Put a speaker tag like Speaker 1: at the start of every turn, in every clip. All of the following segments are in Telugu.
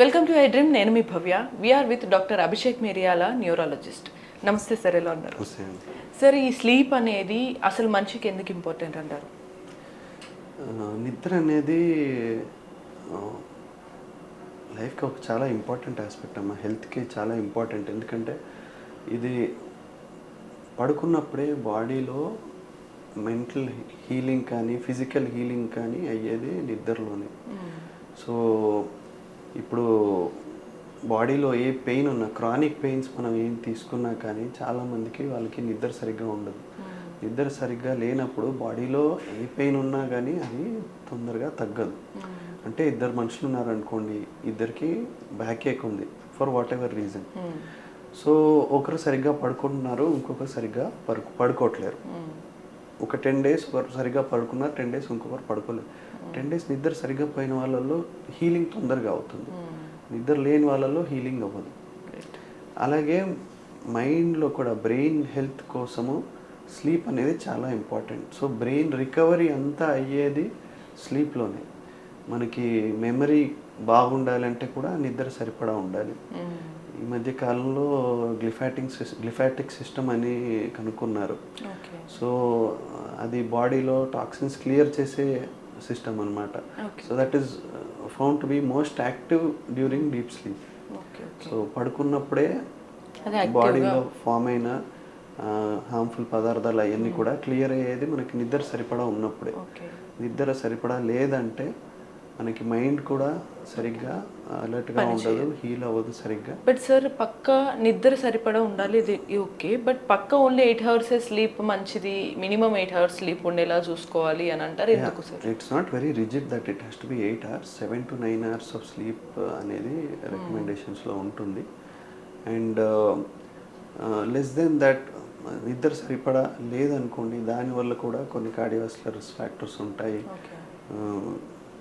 Speaker 1: వెల్కమ్ టు ఐ డ్రీమ్ నేను మీ Bhavya. We're with doctor Abhishek Meriyala neurologist నమస్తే సార్ ఎలా ఉన్నారు. సార్ ఈ స్లీప్ అనేది అసలు మనిషికి ఎందుకు ఇంపార్టెంట్ అంటారు?
Speaker 2: నిద్ర అనేది లైఫ్కి ఒక చాలా ఇంపార్టెంట్ ఆస్పెక్ట్ అమ్మ. హెల్త్కి చాలా ఇంపార్టెంట్ ఎందుకంటే ఇది పడుకున్నప్పుడే బాడీలో మెంటల్ హీలింగ్ కానీ ఫిజికల్ హీలింగ్ కానీ అయ్యేది నిద్రలోనే. సో ఇప్పుడు బాడీలో ఏ పెయిన్ ఉన్నా క్రానిక్ పెయిన్స్ మనం ఏం తీసుకున్నా కానీ చాలామందికి వాళ్ళకి నిద్ర సరిగ్గా ఉండదు. నిద్ర సరిగ్గా లేనప్పుడు బాడీలో ఏ పెయిన్ ఉన్నా కానీ అది తొందరగా తగ్గదు. అంటే ఇద్దరు మనుషులు ఉన్నారనుకోండి ఇద్దరికి బ్యాక్ ఏక్ ఉంది for whatever reason so ఒకరు సరిగ్గా పడుకుంటున్నారు ఇంకొకరు సరిగ్గా పడుకో పడుకోవట్లేరు. ఒక టెన్ డేస్ సరిగ్గా పడుకున్నారు టెన్ డేస్ ఇంకొకరు పడుకోలేదు. టెన్ డేస్ నిద్ర సరిగ్గా పోయిన వాళ్ళల్లో హీలింగ్ తొందరగా అవుతుంది. నిద్ర లేని వాళ్ళలో హీలింగ్ అవ్వదు. అలాగే మైండ్లో కూడా బ్రెయిన్ హెల్త్ కోసము స్లీప్ అనేది చాలా ఇంపార్టెంట్. సో బ్రెయిన్ రికవరీ అంతా అయ్యేది స్లీప్లోనే. మనకి మెమరీ బాగుండాలంటే కూడా నిద్ర సరిపడా ఉండాలి. ఈ మధ్య కాలంలో గ్లిఫాటింగ్ గ్లిఫాటిక్ సిస్టమ్ అని కనుక్కున్నారు. సో అది బాడీలో టాక్సిన్స్ క్లియర్ చేసే సిస్టమ్ అనమాట. So that is found to be most active during deep sleep. So పడుకున్నప్పుడే బాడీలో ఫామ్ అయిన హార్మ్ఫుల్ పదార్థాలు అవన్నీ కూడా క్లియర్ అయ్యేది మనకి నిద్ర సరిపడా ఉన్నప్పుడే. నిద్ర సరిపడా లేదంటే మనకి మైండ్ కూడా సరిగ్గా అలర్ట్గా ఉండదు హీల్ అవ్వదు సరిగ్గా.
Speaker 1: బట్ సార్ పక్క నిద్ర సరిపడా ఉండాలి ఇది ఓకే బట్ పక్క ఓన్లీ ఎయిట్ అవర్స్ స్లీప్ మంచిది మినిమం ఎయిట్ అవర్స్ స్లీప్ ఉండేలా చూసుకోవాలి అని అంటారు. ఎందుకు sir
Speaker 2: it's not very rigid that it has to be eight hours seven to nine hours of sleep అనేది రికమెండేషన్స్లో ఉంటుంది. అండ్ లెస్ దెన్ దట్ నిద్ర సరిపడా లేదనుకోండి దానివల్ల కూడా కొన్ని కార్డియోవాస్కులర్ రిస్క్ ఫ్యాక్టర్స్ ఉంటాయి
Speaker 1: ఓకే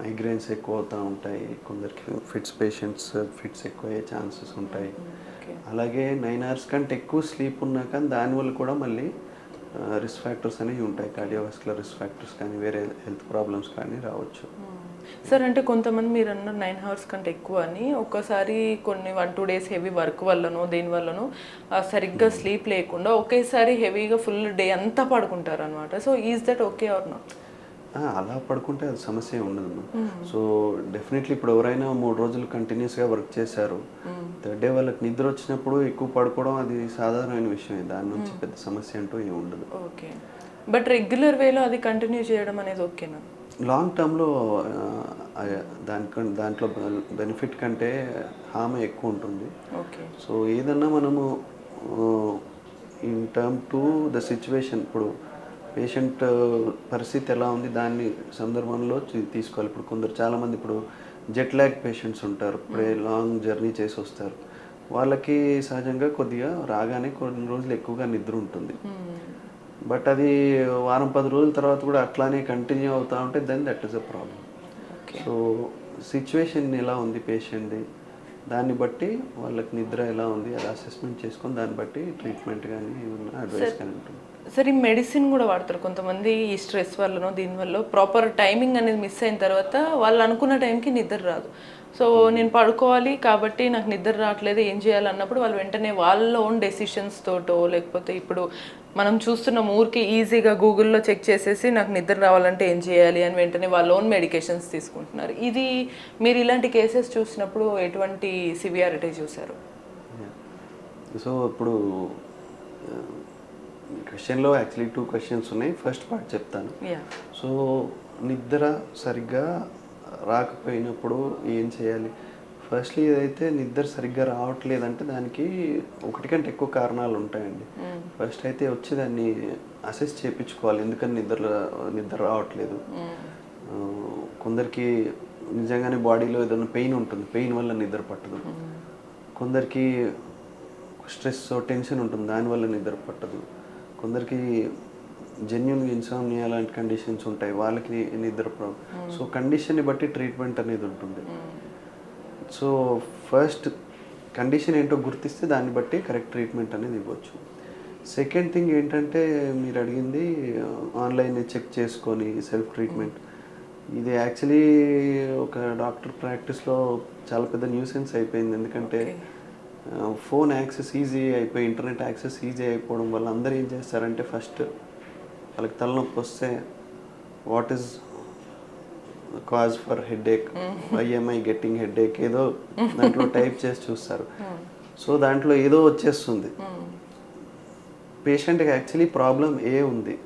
Speaker 2: మైగ్రైన్స్ ఎక్కువ అవుతూ ఉంటాయి కొందరికి ఫిట్స్ పేషెంట్స్ ఫిట్స్ ఎక్కువ అయ్యే ఛాన్సెస్ ఉంటాయి అలాగే నైన్ అవర్స్ కంటే ఎక్కువ స్లీప్ ఉన్నా కానీ దానివల్ల కూడా మళ్ళీ రిస్క్ ఫ్యాక్టర్స్ అనేవి ఉంటాయి. కార్డియోవాస్కులర్ రిస్క్ ఫ్యాక్టర్స్ కానీ వేరే హెల్త్ ప్రాబ్లమ్స్ కానీ రావచ్చు.
Speaker 1: సార్ అంటే కొంతమంది మీరు అన్నారు నైన్ అవర్స్ కంటే ఎక్కువ అని. ఒక్కసారి కొన్ని one two days heavy work వల్లనో దేని వల్లనో సరిగ్గా స్లీప్ లేకుండా ఒకేసారి హెవీగా ఫుల్ డే అంతా పడుకుంటారు అనమాట so is that okay or not
Speaker 2: అలా పడుకుంటే అది సమస్య ఉండదు. సో డెఫినెట్లీ ఇప్పుడు ఎవరైనా మూడు రోజులు కంటిన్యూస్గా వర్క్ చేశారు. థర్డ్ డే వాళ్ళకి నిద్ర వచ్చినప్పుడు ఎక్కువ పడుకోవడం అది సాధారణమైన విషయమే. దాని నుంచి పెద్ద సమస్య అంటూ ఏమి ఉండదు.
Speaker 1: ఓకే. బట్ రెగ్యులర్ వేలో అది కంటిన్యూ చేయడం అనేది ఓకేనా
Speaker 2: లాంగ్ టర్మ్లో దానిక దాంట్లో బెనిఫిట్ కంటే హామీ ఎక్కువ ఉంటుంది.
Speaker 1: ఓకే
Speaker 2: సో ఏదన్నా మనము in term to the situation ఇప్పుడు పేషెంట్ పరిస్థితి ఎలా ఉంది? దాన్ని సందర్భంలో తీసుకోవాలి. ఇప్పుడు కొందరు చాలామంది ఇప్పుడు జెట్ ల్యాగ్ పేషెంట్స్ ఉంటారు. ఇప్పుడే లాంగ్ జర్నీ చేసి వస్తారు. వాళ్ళకి సహజంగా కొద్దిగా రాగానే కొన్ని రోజులు ఎక్కువగా నిద్ర ఉంటుంది. బట్ అది వారం పది రోజుల తర్వాత కూడా అట్లానే కంటిన్యూ అవుతా ఉంటే then that is a problem so situation ఎలా ఉంది పేషెంట్ది దాన్ని బట్టి వాళ్ళకి నిద్ర ఎలా ఉంది? అది అసెస్మెంట్ చేసుకొని దాన్ని బట్టి ట్రీట్మెంట్ కానీ ఏమన్నా అడ్వైస్ కానీ ఉంటుంది.
Speaker 1: సరే మెడిసిన్ కూడా వాడతారు. కొంతమంది ఈ స్ట్రెస్ వల్లనో దీనివల్ల ప్రాపర్ టైమింగ్ అనేది మిస్ అయిన తర్వాత వాళ్ళు అనుకున్న టైంకి నిద్ర రాదు. సో నేను పడుకోవాలి కాబట్టి నాకు నిద్ర రావట్లేదు ఏం చేయాలన్నప్పుడు వాళ్ళు వెంటనే వాళ్ళ ఓన్ డెసిషన్స్ తోటో లేకపోతే ఇప్పుడు మనం చూస్తున్న ఊరికి ఈజీగా గూగుల్లో చెక్ చేసేసి నాకు నిద్ర రావాలంటే ఏం చేయాలి అని వెంటనే వాళ్ళ ఓన్ మెడికేషన్స్ తీసుకుంటున్నారు. ఇది మీరు ఇలాంటి కేసెస్ చూసినప్పుడు ఎటువంటి సివియారిటీ చూసారు
Speaker 2: సో ఇప్పుడు క్వశ్చన్లో యాక్చువల్లీ టూ క్వశ్చన్స్ ఉన్నాయి. ఫస్ట్ పార్ట్ చెప్తాను. సో నిద్ర సరిగ్గా రాకపోయినప్పుడు ఏం చేయాలి? ఫస్ట్లీ ఏదైతే నిద్ర సరిగ్గా రావట్లేదంటే దానికి ఒకటి కంటే ఎక్కువ కారణాలు ఉంటాయండి. ఫస్ట్ అయితే వచ్చి దాన్ని అసెస్ చేయించుకోవాలి ఎందుకని నిద్ర నిద్ర రావట్లేదు? ఆ, కొందరికి నిజంగానే బాడీలో ఏదైనా పెయిన్ ఉంటుంది. పెయిన్ వల్ల నిద్ర పట్టదు. కొందరికి స్ట్రెస్ టెన్షన్ ఉంటుంది. దానివల్ల నిద్ర పట్టదు. కొందరికి జెన్యున్ ఇన్సామ్నియా లాంటి కండిషన్స్ ఉంటాయి. వాళ్ళకి నిద్ర ప్రాబ్లం సో కండిషన్ని బట్టి ట్రీట్మెంట్ అనేది ఉంటుంది. సో ఫస్ట్ కండిషన్ ఏంటో గుర్తిస్తే దాన్ని బట్టి కరెక్ట్ ట్రీట్మెంట్ అనేది ఇవ్వచ్చు. సెకండ్ థింగ్ ఏంటంటే మీరు అడిగింది ఆన్లైన్ చెక్ చేసుకొని సెల్ఫ్ ట్రీట్మెంట్ ఇది యాక్చువల్లీ ఒక డాక్టర్ ప్రాక్టీస్లో చాలా పెద్ద న్యూసెన్స్ అయిపోయింది. ఎందుకంటే ఫోన్ యాక్సెస్ ఈజీ అయిపోయి ఇంటర్నెట్ యాక్సెస్ ఈజీ అయిపోవడం వల్ల అందరూ ఏం చేస్తారంటే ఫస్ట్ వాళ్ళకి తలనొప్పి వస్తే what is cause for headache I am I getting headache ఏదో దాంట్లో టైప్ చేసి చూస్తారు. సో దాంట్లో ఏదో వచ్చేస్తుంది. పేషెంట్కి యాక్చువల్లీ ప్రాబ్లం ఏ ఉంది?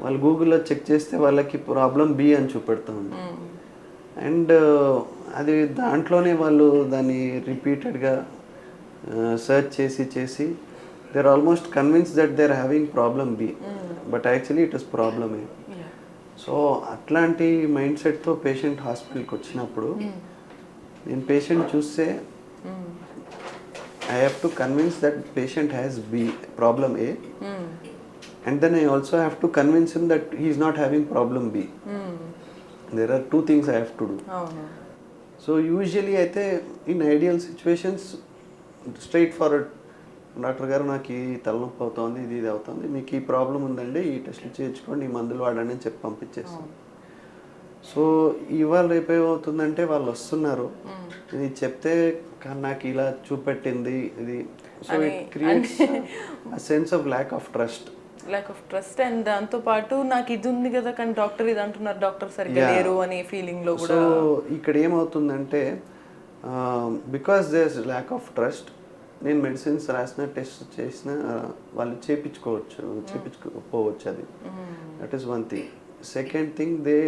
Speaker 2: వాళ్ళు గూగుల్లో చెక్ చేస్తే వాళ్ళకి ప్రాబ్లం బి అని చూపెడుతుంది. అండ్ అది దాంట్లోనే వాళ్ళు దాన్ని రిపీటెడ్గా సెర్చ్ చేసి చేసి they are almost convince that they are having problem B but actually it is problem A so అట్లాంటి మైండ్ సెట్తో పేషెంట్ హాస్పిటల్కి వచ్చినప్పుడు నేను పేషెంట్ చూస్తే I have to convince that patient has B problem A and then I also have to convince him that he is not having problem B there are two things I have to do so usually అయితే in ideal situations straightforward doctor గారు నాకు ఈ తలనొప్పి అవుతుంది ఇది ఇది అవుతుంది మీకు ఈ ప్రాబ్లం ఉందండి ఈ టెస్ట్లు చేయించుకోండి ఈ మందులు వాడండి అని చెప్పి పంపించేస్తాం సో ఇవాళ రేపు ఏమవుతుందంటే వాళ్ళు వస్తున్నారు. ఇది చెప్తే "కా- నాకు ఇలా చూపెట్టింది ఇది so it creates sense of lack of trust
Speaker 1: lack of trust and దాంతో పాటు నాకు ఇది ఉంది కదా కానీ డాక్టర్ ఇది అంటున్నారు డాక్టర్ సరిగ్గా. లేరు అనే ఫీలింగ్లో
Speaker 2: సో
Speaker 1: కూడా.
Speaker 2: ఇక్కడ ఏమవుతుందంటే because these lack of trust నేను మెడిసిన్స్ రాసిన టెస్ట్ చేసిన వాళ్ళు చేపించుకోవచ్చు చేపించుకోపోవచ్చు అది. That is one thing second thing they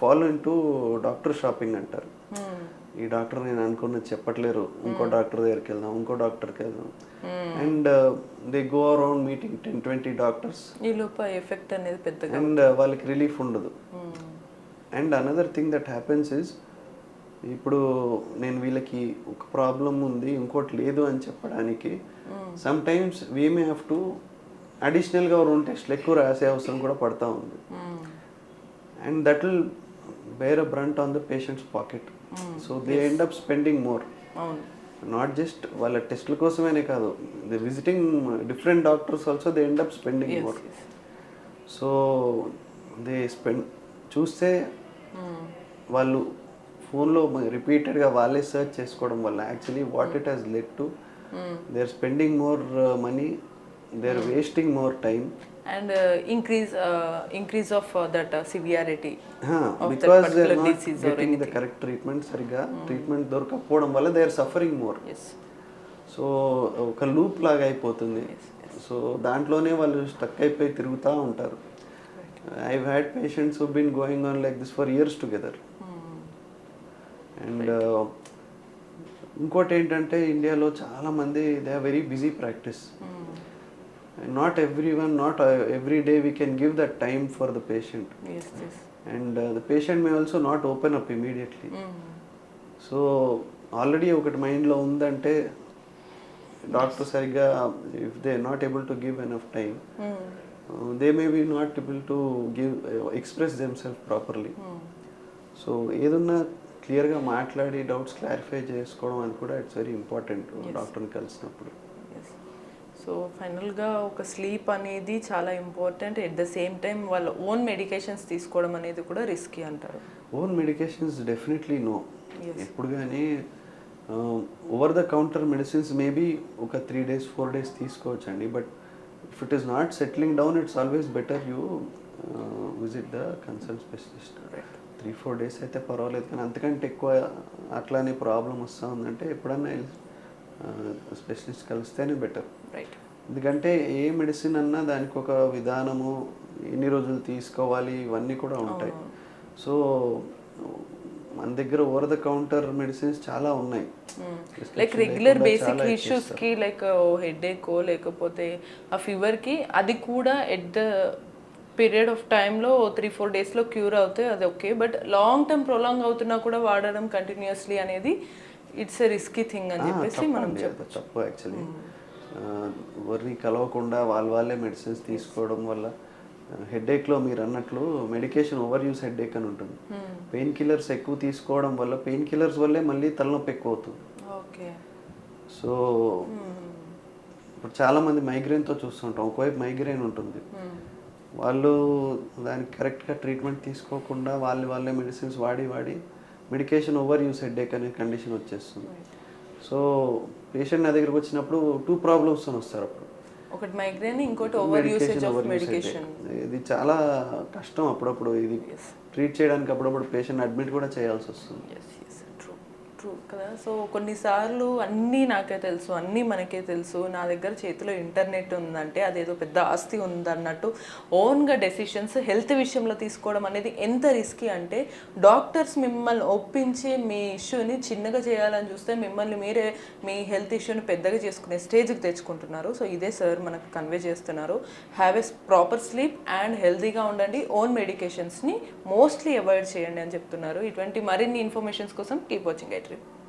Speaker 2: follow in to doctor shopping అంటారు. ఈ డాక్టర్ నేను అనుకున్నది చెప్పట్లేరు. ఇంకో డాక్టర్ దగ్గరికి వెళ్దాం ఇంకో డాక్టర్కి వెళ్దాం. And they go around meeting ten twenty doctors
Speaker 1: ఈ లోప ఎఫెక్ట్ అనేది పెద్దగా
Speaker 2: అండ్ వాళ్ళకి రిలీఫ్ ఉండదు. And another thing that happens is ఇప్పుడు నేను వీళ్ళకి ఒక ప్రాబ్లం ఉంది ఇంకోటి లేదు అని చెప్పడానికి sometimes we may have to అడిషనల్గా రెండు టెస్ట్లు ఎక్కువ రాసే అవసరం కూడా పడతా ఉంది. And that will bear a brunt on the patient's pocket so they end up spending more not just వాళ్ళ టెస్ట్ల కోసమేనే కాదు the visiting different doctors also they end up spending more so they spend చూస్తే వాళ్ళు ఫోన్లో రిపీటెడ్గా వాళ్ళే సెర్చ్ చేసుకోవడం వల్ల actually what it has led to they are spending more money they are wasting more time.
Speaker 1: And increase increase of that severity
Speaker 2: because they are not
Speaker 1: disease or
Speaker 2: getting the correct treatment సరిగ్గా. ట్రీట్మెంట్ దొరకకపోవడం వల్ల they are suffering more so ఒక లూప్ లాగా అయిపోతుంది. సో దాంట్లోనే వాళ్ళు స్టక్ అయిపోయి తిరుగుతూ ఉంటారు. I had patients been going on like this for years together and ఇంకోటి ఏంటంటే ఇండియాలో చాలా మంది they are very busy practice. Not every one not every day we can give that time for the patient and the patient may also not open up immediately so already ఒకటి మైండ్లో ఉందంటే డాక్టర్ సరిగ్గా if they not able to give enough time they may be not able to give express them self properly so ఏదన్నా క్లియర్గా మాట్లాడి డౌట్స్ క్లారిఫై చేసుకోవడం అది కూడా ఇట్స్ వెరీ ఇంపార్టెంట్ డాక్టర్ని కలిసినప్పుడు.
Speaker 1: సో ఫైనల్గా ఒక స్లీప్ అనేది చాలా important. At the same time వాళ్ళ ఓన్ మెడికేషన్స్ తీసుకోవడం అనేది కూడా రిస్కీ అంటారు.
Speaker 2: Own medications definitely no. ఎప్పుడు కానీ over the counter medicines maybe ఒక త్రీ డేస్ ఫోర్ డేస్ తీసుకోవచ్చు అండి but if it is not settling down it's always better you visit the consult specialist three four days అయితే పర్వాలేదు. కానీ అంతకంటే ఎక్కువ అట్లానే ప్రాబ్లం వస్తూ ఉందంటే ఎప్పుడన్నా స్పెషలిస్ట్ కలిస్తేనే బెటర్.
Speaker 1: రైట్
Speaker 2: ఎందుకంటే ఏ మెడిసిన్ అన్నా దానికి ఒక విధానము ఎన్ని రోజులు తీసుకోవాలి ఇవన్నీ కూడా ఉంటాయి. సో మన దగ్గర ఓవర్ ద కౌంటర్ మెడిసిన్స్ చాలా ఉన్నాయి.
Speaker 1: లైక్ రెగ్యులర్ బేసిక్
Speaker 2: చాలా
Speaker 1: ఇష్యూస్
Speaker 2: ఇచ్చేస్తారు.
Speaker 1: కి లైక్ హెడ్ ఏకో లేకపోతే ఆ ఫీవర్కి అది కూడా ఎట్ ద పీరియడ్ ఆఫ్ టైంలో త్రీ ఫోర్ డేస్లో క్యూర్ అవుతాయి అది okay. But long term prolong అవుతున్నా కూడా వాడడం కంటిన్యూస్లీ అనేది ఇట్స్ ఎ రిస్కీ థింగ్ అని చెప్పేసి మనం చెప్పొచ్చు.
Speaker 2: తప్పు యాక్చువల్లీ. ఎవరిని కలవకుండా వాళ్ళ వాళ్ళే మెడిసిన్స్ తీసుకోవడం వల్ల హెడేక్లో మీరు అన్నట్లు మెడికేషన్ ఓవర్ యూస్ హెడేక్ అని ఉంటుంది. పెయిన్ కిల్లర్స్ ఎక్కువ తీసుకోవడం వల్ల పెయిన్ కిల్లర్స్ వల్లే మళ్ళీ తలనొప్పి ఎక్కువ అవుతుంది
Speaker 1: ఓకే.
Speaker 2: సో ఇప్పుడు చాలా మంది మైగ్రేన్తో చూస్తుంటాం. ఒకవైపు మైగ్రేన్ ఉంటుంది. వాళ్ళు దానికి కరెక్ట్గా ట్రీట్మెంట్ తీసుకోకుండా వాళ్ళు వాళ్ళే మెడిసిన్స్ వాడి వాడి మెడికేషన్ ఓవర్ యూస్ హెడ్ఏక్ అనే కండిషన్ వచ్చేస్తుంది. సో పేషెంట్ నా దగ్గరకు వచ్చినప్పుడు టూ ప్రాబ్లమ్స్ అని వస్తారు అప్పుడు.
Speaker 1: ఒకటి మైగ్రేన్ ఇంకోటి ఓవర్ యూసేజ్ ఆఫ్ మెడికేషన్.
Speaker 2: ఇది చాలా కష్టం అప్పుడప్పుడు ఇది ట్రీట్ చేయడానికి అప్పుడప్పుడు పేషెంట్ అడ్మిట్ కూడా చేయాల్సి వస్తుంది.
Speaker 1: ట్రూ కదా? సో కొన్నిసార్లు అన్నీ నాకే తెలుసు అన్నీ మనకే తెలుసు. నా దగ్గర చేతిలో ఇంటర్నెట్ ఉందంటే అదేదో పెద్ద ఆస్తి ఉందన్నట్టు ఓన్గా డెసిషన్స్ హెల్త్ విషయంలో తీసుకోవడం అనేది ఎంత రిస్కీ అంటే డాక్టర్స్ మిమ్మల్ని ఒప్పించి మీ ఇష్యూని చిన్నగా చేయాలని చూస్తే మిమ్మల్ని మీరే మీ హెల్త్ ఇష్యూని పెద్దగా చేసుకునే స్టేజ్కి తెచ్చుకుంటున్నారు. సో ఇదే సార్ మనకు కన్వే చేస్తున్నారు. Have as proper sleep and హెల్తీగా ఉండండి. ఓన్ మెడికేషన్స్ని మోస్ట్లీ అవాయిడ్ చేయండి అని చెప్తున్నారు. ఇటువంటి మరిన్ని ఇన్ఫర్మేషన్స్ కోసం కీప్ వాచింగ్ ఐ ట్రిప్